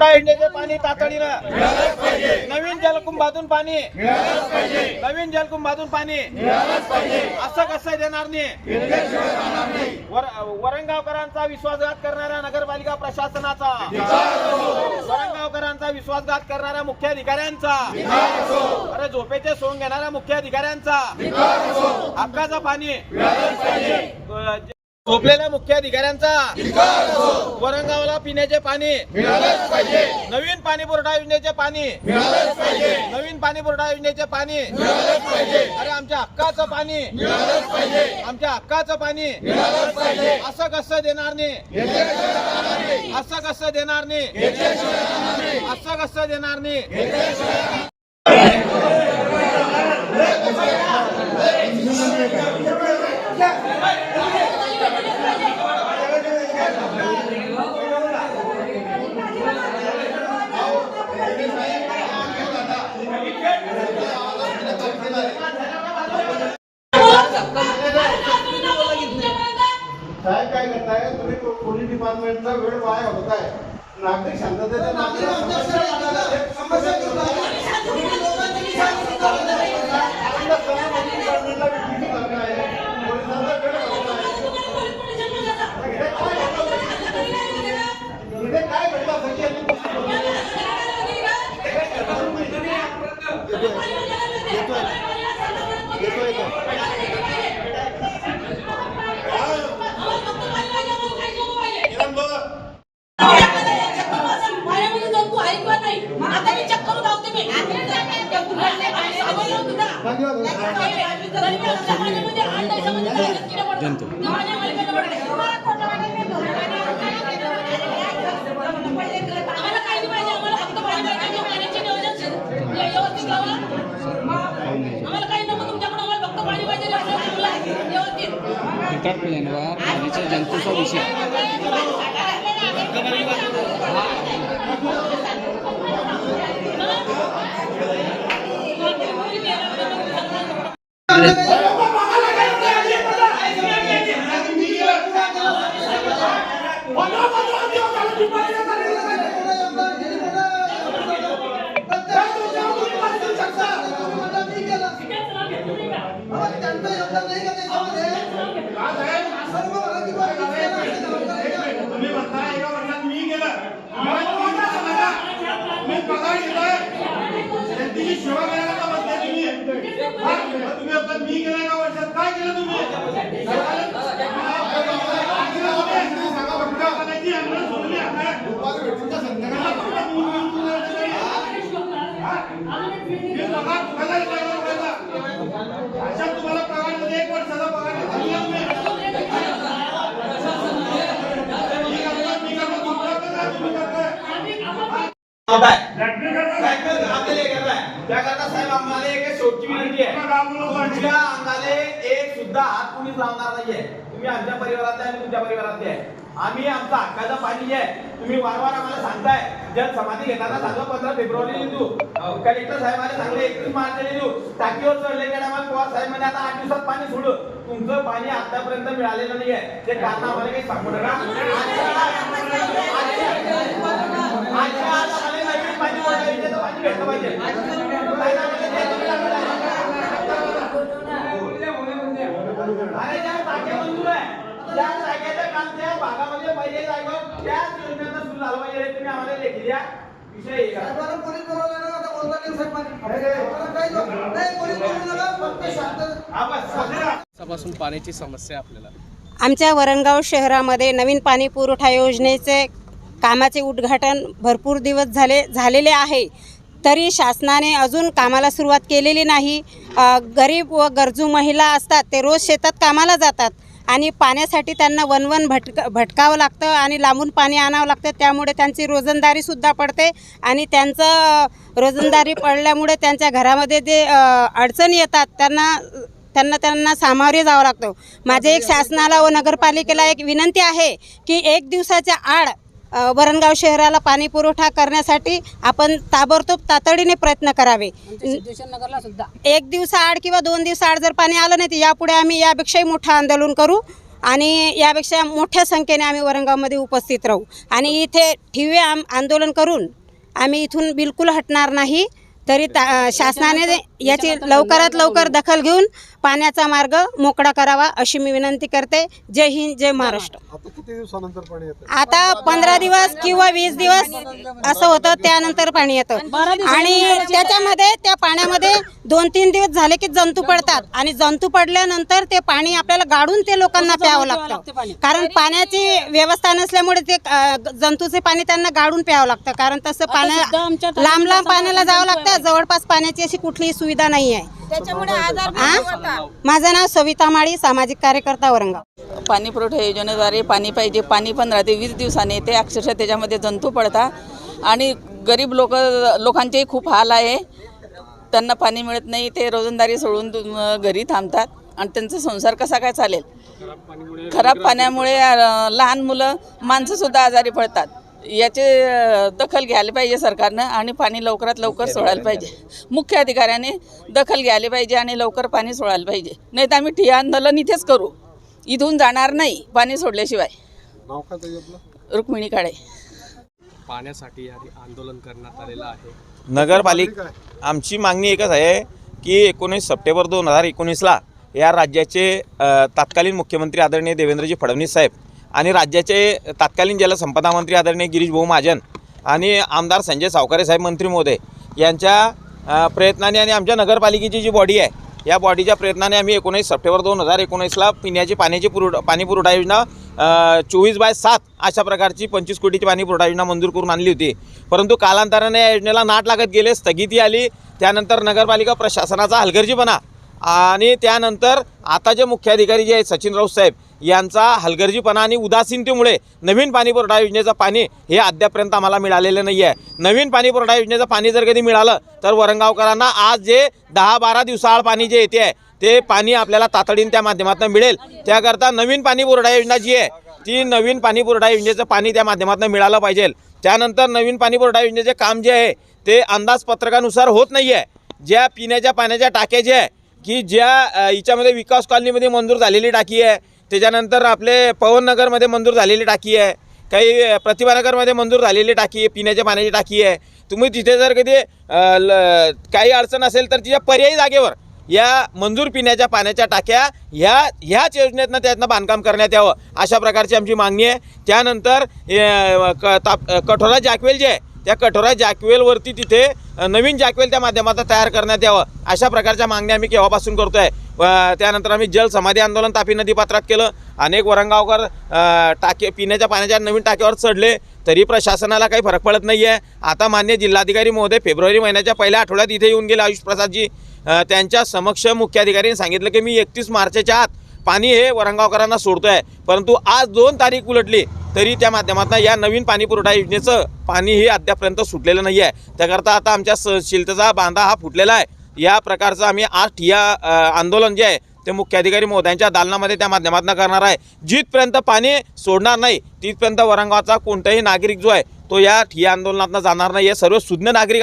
पाणी तातडीनं. नवीन जलकुंभातून पाणी. नवीन जलकुंभातून पाणी. असं कसं देणार नाही. वरणगावकरांचा विश्वासघात करणाऱ्या नगरपालिका प्रशासनाचा. वरणगावकरांचा विश्वासघात करणाऱ्या मुख्याधिकाऱ्यांचा. अरे झोपेचे सोंग घेणाऱ्या मुख्याधिकाऱ्यांचा. हक्काचं पाणी. झोपलेल्या मुख्याधिकाऱ्यांचा. वरणगावला पिण्याचे पाणी. नवीन पाणी पुरवठा योजनेचे पाणी. नवीन पाणी पुरवठा योजनेचे पाणी. अरे आमच्या हक्काचं पाणी. आमच्या हक्काचं पाणी. असं कसं देणार नाही. असं कसं देणार नाही. असं कसं देणार नाही. साहेब काय करताय? तुम्ही पोलीस डिपार्टमेंटचा वेळ वाया होताय नागरिक शांततेचा नागरिक काय घडलं असं की यांनी आम्हाला काही नको तुमच्याकडून आम्हाला फक्त पाणी पाहिजे व्यवस्थित कीटक प्लेनवर पाण्याच्या जंतूचा विषय तुम्ही तुम्ही आता मी गेल्या वर्षात? काय केलं तुम्ही? हा? आमच्या परिवारातले आणि तुमच्या परिवारातले आहे आम्ही आमचा हक्काचं पाणी आहे तुम्ही वारंवार आम्हाला सांगताय जर समाधी घेताना सांगा पंधरा फेब्रुवारी देऊ कलेक्टर साहेबांनी सांगले एकतीस मार्चला देऊ टाकीवर चढले गेले आम्हाला पवार साहेब आता आठ दिवसात पाणी सोडू तुमचं पाणी आतापर्यंत मिळालेलं नाहीये ते कारण आम्हाला काही सांगू नका आजच्या आज आम्हाला नवीन पाणी पाणी भेटलं पाहिजे नाही ना, म्हणजे ते तुम्ही लागलं अरे ज्या टाक्या मंजूर टाक्याचं काम त्या भागामध्ये पहिले जागेवर त्याच योजनेनं सुरू झालं पाहिजे. हे तुम्ही आम्हाला लेखी द्या. विषयपासून पाण्याची समस्या आपल्याला. आमच्या वरणगाव शहरामध्ये नवीन पाणी पुरवठा योजनेचे कामाचे उद्घाटन भरपूर दिवस झाले झालेले आहे. तरी शासनाने अजून कामाला सुरुवात केलेली नाही. अ, गरीब व गरजू महिला असतात ते रोज शेतात कामाला जातात. आणि पाण्यासाठी त्यांना वनवन भटक भटकावं लागतं आणि लांबून पाणी आणावं लागतं. त्यामुळे त्यांची रोजंदारीसुद्धा पडते आणि त्यांचं रोजंदारी पडल्यामुळे त्यांच्या घरामध्ये जे अडचणी येतात त्यांना त्यांना त्यांना सामोरे जावं लागतं. माझे एक शासनाला व नगरपालिकेला एक विनंती आहे की एक दिवसाच्या आड वरणगाव शहराला पाणी पुरवठा करण्यासाठी आपण ताबडतोब तातडीने प्रयत्न करावे. सुद्धा. एक दिवसाआड किंवा दोन दिवसाआड जर पाणी आलं नाही तर यापुढे आम्ही यापेक्षाही मोठं आंदोलन करू आणि यापेक्षा मोठ्या संख्येने आम्ही वरणगावमध्ये उपस्थित राहू. आणि इथे ठिवे आम आंदोलन करून आम्ही इथून बिलकुल हटणार नाही तरी ता शासनाने याची लवकरात लवकर दखल घेऊन पाण्याचा मार्ग मोकळा करावा अशी मी विनंती करते. जय हिंद जय महाराष्ट्र. आता किती दिवसानंतर पाणी येतं? आता पंधरा दिवस किंवा वीस दिवस असं होतं त्यानंतर पाणी येतं. आणि त्याच्यामध्ये त्या पाण्यामध्ये दोन तीन दिवस झाले की जंतू पडतात. आणि जंतू पडल्यानंतर ते पाणी आपल्याला गाडून ते लोकांना प्यावं लागतं. कारण पाण्याची व्यवस्था नसल्यामुळे ते जंतूचे पाणी त्यांना गाडून प्यावं लागतं. कारण तसं पाण्या लांब लांब पाण्याला जावं लागतं. जवळपास पाण्याची अशी कुठलीही सुविधा नाही आहे हा? माझं नाव सविता माळी सामाजिक कार्यकर्ता औरंगाबाद. पाणी पुरवठा योजनेद्वारे पाणी पाहिजे पाणी पंधरा ते वीस दिवसांनी येते अक्षरशः त्याच्यामध्ये जंतू पडतात. आणि गरीब लोक लोकांचेही खूप हाल आहे. त्यांना पाणी मिळत नाही ते रोजंदारी सोडून घरी थांबतात. आणि त्यांचा संसार कसा काय चालेल? खराब पाण्यामुळे लहान मुलं माणसंसुद्धा आजारी पडतात. याचे दखल घ्यायला पाहिजे सरकारनं आणि पाणी लवकरात लवकर सोडायला पाहिजे. मुख्य अधिकाऱ्याने दखल घ्यायला पाहिजे आणि लवकर पाणी सोडायला पाहिजे. नाही तर आम्ही ठिय्या आंदोलन इथेच करू. इथून जाणार नाही पाणी सोडल्याशिवाय. रुक्मिणी काळे. पाण्यासाठी या आंदोलन करण्यात आलेलं आहे. नगरपालिका आमची मागणी एकच आहे की एकोणीस सप्टेंबर दोन हजार एकोणीसला या राज्याचे तत्कालीन मुख्यमंत्री आदरणीय देवेंद्रजी फडणवीस साहेब आणि राज्याचे तत्कालीन जलसंपदा मंत्री आदरणीय गिरीश भाऊ महाजन आणि आमदार संजय सावकारे साहेब मंत्री महोदय यांच्या प्रयत्नाने आणि आमच्या नगरपालिकेची जी बॉडी आहे या बॉडीच्या प्रयत्नाने आम्ही एकोणीस सप्टेंबर दोन हजार एकोणीसला पिण्याची पाण्याची पुरवठा पाणी पुरवठा योजना चोवीस बाय सात अशा प्रकारची पंचवीस कोटीची पाणी पुरवठा योजना मंजूर करून आणली होती. परंतु कालांतराने या योजनेला नाट लागत गेले स्थगिती आली. त्यानंतर नगरपालिका प्रशासनाचा हलगर्जीपणा आणि त्यानंतर आता जे मुख्याधिकारी जे आहेत सचिन राऊत साहेब यांचा हलगर्जीपणा आणि उदासीनतेमुळे नवीन पाणीपुरवठा योजनेचं पाणी हे अद्यापर्यंत आम्हाला मिळालेलं नाही आहे नवीन पाणीपुरवठा योजनेचं पाणी जर कधी मिळालं तर वरणगावकरांना आज जे दहा बारा दिवसाआड पाणी जे येते आहे ते पाणी आपल्याला तातडीने त्या माध्यमातून मिळेल. त्याकरता नवीन पाणी पुरवठा योजना जी आहे ती नवीन पाणी पुरवठा योजनेचं पाणी त्या माध्यमातून मिळालं पाहिजे. त्यानंतर नवीन पाणी पुरवठा योजनेचे काम जे आहे ते अंदाजपत्रकानुसार होत नाही आहे ज्या पिण्याच्या पाण्याच्या टाक्या ज्या आहे की ज्या हिच्यामध्ये विकास कॉलनीमध्ये मंजूर झालेली टाकी आहे त्याच्यानंतर आपले पवननगरमध्ये मंजूर झालेली टाकी आहे. काही प्रतिभानगरमध्ये मंजूर झालेली टाकी आहे पिण्याच्या पाण्याची टाकी आहे. तुम्ही तिथे जर कधी ल- काही अडचण असेल तर तिच्या पर्यायी जागेवर या मंजूर पिण्याच्या पाण्याच्या टाक्या ह्या ह्याच योजनेतनं त्यातनं बांधकाम करण्यात यावं अशा प्रकारची आमची मागणी आहे. त्यानंतर क ताप कठोरा जॅकवेल जे आहे त्या कठोरा जॅकवेलवरती तिथे नवीन जॅकवेल त्या माध्यमातून तयार करण्यात यावं अशा प्रकारच्या मागण्या आम्ही केव्हापासून करतो आहे त्यानंतर आम्ही जल समाधी आंदोलन तापी नदीपात्रात केलं. अनेक वरंगावकर टाके पिण्याच्या पाण्याच्या नवीन टाक्यावर चढले. तरी प्रशासनाला काही फरक पडत नाही आहे आता मान्य जिल्हाधिकारी महोदय फेब्रुवारी महिन्याच्या पहिल्या आठवड्यात इथे येऊन गेले. आयुष प्रसादजी त्यांच्या समक्ष मुख्याधिकाऱ्यांनी सांगितलं की मी एकतीस मार्चच्या आत पाणी हे वरंगावकरांना सोडतोय. परंतु आज दोन तारीख उलटली तरी त्या माध्यमातून या नवीन पाणी पुरवठा योजनेचं पाणी हे अद्यापर्यंत सुटलेलं नाही आहे त्याकरता आता आमच्या सहशीलतेचा बांधा हा फुटलेला आहे. या प्रकारचं आम्ही आज ठिया आंदोलन जे आहे ते मुख्याधिकारी महोदयांच्या दालनामध्ये त्या माध्यमातून करणार आहे. जिथपर्यंत पाणी सोडणार नाही तिथपर्यंत वरंगावचा कोणताही नागरिक जो आहे तो या ठिया आंदोलनातनं जाणार नाही. हे सर्व सुज्ञ नागरिक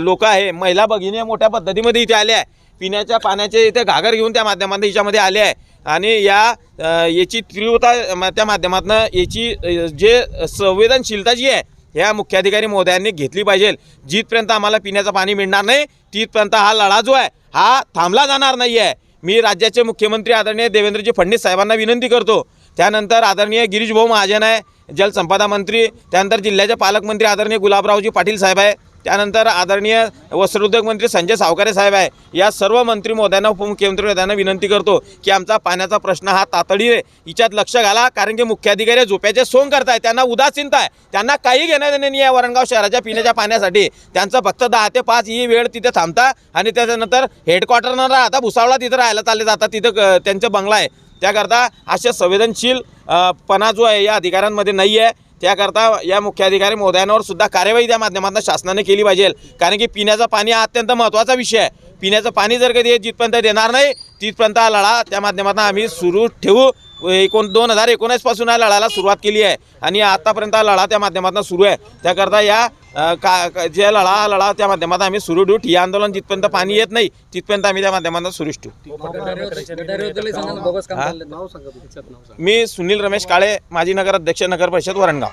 लोक आहे महिला भगिनी मोठ्या पद्धतीमध्ये इथे आले आहे. पिण्याच्या पाण्याचे इथे घागर घेऊन त्या माध्यमातून हिच्यामध्ये आले आहे. आणि या याची तीव्रता म- त्या माध्यमातून याची जे संवेदनशीलता जी आहे ह्या मुख्याधिकारी महोदयांनी घेतली पाहिजे. जिथपर्यंत आम्हाला पिण्याचं पाणी मिळणार नाही तिथपर्यंत हा लढा जो आहे हा थांबला जाणार नाही आहे मी राज्याचे मुख्यमंत्री आदरणीय देवेंद्रजी फडणवीस साहेबांना विनंती करतो. त्यानंतर आदरणीय गिरीशभाऊ महाजन आहे जलसंपदा मंत्री. त्यानंतर जिल्ह्याचे पालकमंत्री आदरणीय गुलाबरावजी पाटील साहेब आहे. त्यानंतर आदरणीय वस्त्रोद्योग मंत्री संजय सावकारे साहेब आहे. या सर्व मंत्री महोदयांना उपमुख्यमंत्री महोदयांना विनंती करतो की आमचा पाण्याचा प्रश्न हा तातडीने हिच्यात लक्ष घाला. कारण की मुख्याधिकारी झोप्याचे सोंग करताय त्यांना उदासीनता आहे. त्यांना काही घेणं देणं नाही आहे वरणगाव शहराच्या पिण्याच्या पाण्यासाठी. त्यांचं फक्त दहा ते पाच ही वेळ तिथे थांबता आणि त्याच्यानंतर हेडक्वार्टरनं राहता भुसावळा तिथं राहायला चालले जातात. तिथं क- त्यांचं बंगला आहे. त्याकरता असे संवेदनशील पणा जो आहे या अधिकाऱ्यांमध्ये नाही आहे त्याकरता या मुख्याधिकारी महोदयांवर सुद्धा कार्यवाही त्या माध्यमातून शासनाने केली पाहिजे. कारण की पिण्याचं पाणी हा अत्यंत महत्त्वाचा विषय आहे. पिण्याचं पाणी जर कधी जिथपर्यंत देणार नाही तिथपर्यंत हा लढा त्या माध्यमातून आम्ही सुरू ठेवू. एकोण दोन हजार एकोणीसपासून या लढ्याला सुरुवात केली आहे. आणि आतापर्यंत हा लढा त्या माध्यमातून सुरू आहे. त्याकरता या का जे लढा हा लढा त्या माध्यमातून आम्ही सुरू ठेवू. ठिय्या आंदोलन जिथपर्यंत पाणी येत नाही तिथपर्यंत आम्ही त्या माध्यमातून सुरूच ठेवू. मी सुनील रमेश काळे माजी नगर अध्यक्ष नगर परिषद वरणगाव.